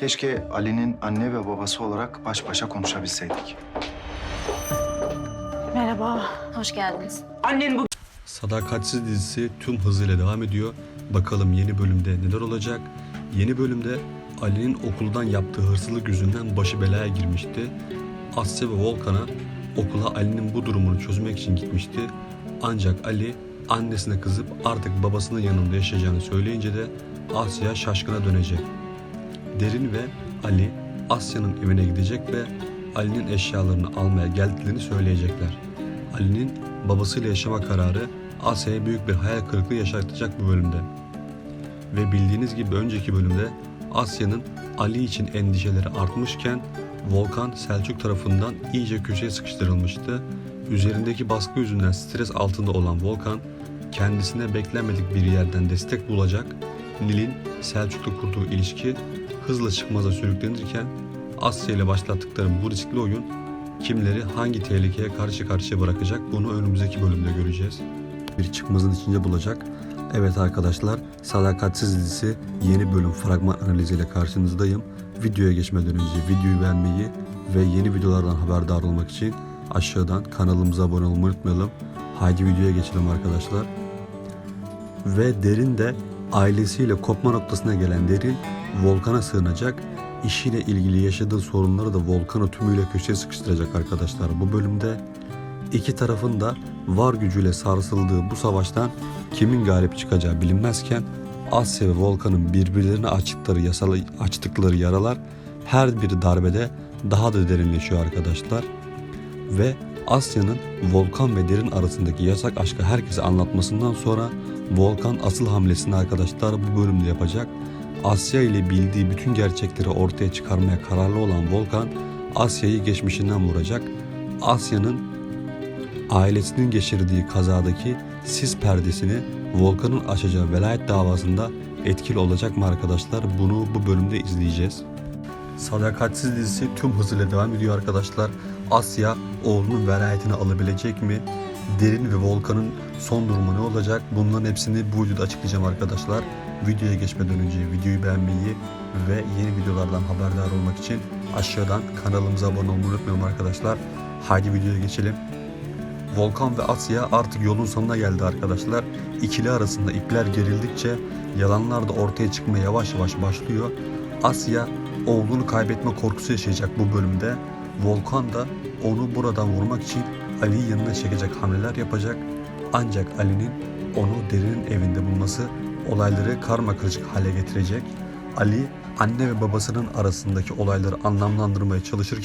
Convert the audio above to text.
Keşke Ali'nin anne ve babası olarak baş başa konuşabilseydik. Merhaba. Hoş geldiniz. Annen bu Sadakatsiz dizisi tüm hızıyla devam ediyor. Bakalım yeni bölümde neler olacak? Yeni bölümde Ali'nin okuldan yaptığı hırsızlık yüzünden başı belaya girmişti. Asya ve Volkan'a okula Ali'nin bu durumunu çözmek için gitmişti. Ancak Ali annesine kızıp artık babasının yanında yaşayacağını söyleyince de Asya şaşkına dönecek. Derin ve Ali Asya'nın evine gidecek ve Ali'nin eşyalarını almaya geldiklerini söyleyecekler. Ali'nin babasıyla yaşama kararı Asya'ya büyük bir hayal kırıklığı yaşatacak bu bölümde. Ve bildiğiniz gibi önceki bölümde Asya'nın Ali için endişeleri artmışken Volkan Selçuk tarafından iyice köşeye sıkıştırılmıştı. Üzerindeki baskı yüzünden stres altında olan Volkan kendisine beklenmedik bir yerden destek bulacak. Nil'in Selçuk'la kurduğu ilişki hızla çıkmaza sürüklenirken Asya ile başlattıkları bu riskli oyun kimleri hangi tehlikeye karşı karşıya bırakacak bunu önümüzdeki bölümde göreceğiz. Bir çıkmazın içinde bulacak. Evet arkadaşlar Sadakatsiz dizisi yeni bölüm fragman analiziyle karşınızdayım. Videoya geçmeden önce videoyu beğenmeyi ve yeni videolardan haberdar olmak için aşağıdan kanalımıza abone olmayı unutmayalım. Haydi videoya geçelim arkadaşlar. Ve Derin de ailesiyle kopma noktasına gelen Derin Volkan'a sığınacak. İşiyle ilgili yaşadığı sorunları da Volkan'ı tümüyle köşeye sıkıştıracak arkadaşlar. Bu bölümde iki tarafın da var gücüyle sarsıldığı bu savaştan kimin galip çıkacağı bilinmezken Asya ve Volkan'ın birbirlerine açtıkları, yasal, açtıkları yaralar her bir darbede daha da derinleşiyor arkadaşlar. Ve Asya'nın Volkan ve Derin arasındaki yasak aşkı herkese anlatmasından sonra Volkan asıl hamlesini arkadaşlar bu bölümde yapacak. Asya ile bildiği bütün gerçekleri ortaya çıkarmaya kararlı olan Volkan Asya'yı geçmişinden vuracak. Asya'nın ailesinin geçirdiği kazadaki sis perdesini Volkan'ın açacağı velayet davasında etkili olacak mı arkadaşlar? Bunu bu bölümde izleyeceğiz. Sadakatsiz dizisi tüm hızıyla devam ediyor arkadaşlar. Asya oğlunun velayetini alabilecek mi? Derin ve Volkan'ın son durumu ne olacak? Bunların hepsini bu videoda açıklayacağım arkadaşlar. Videoya geçmeden önce videoyu beğenmeyi ve yeni videolardan haberdar olmak için aşağıdan kanalımıza abone olmayı unutmayalım arkadaşlar. Haydi videoya geçelim. Volkan ve Asya artık yolun sonuna geldi arkadaşlar. İkili arasında ipler gerildikçe yalanlar da ortaya çıkmaya yavaş yavaş başlıyor. Asya oğlunu kaybetme korkusu yaşayacak bu bölümde. Volkan da onu buradan vurmak için Ali'yi yanına çekecek hamleler yapacak. Ancak Ali'nin onu derinin evinde bulması olayları karma karışık hale getirecek. Ali anne ve babasının arasındaki olayları anlamlandırmaya çalışırken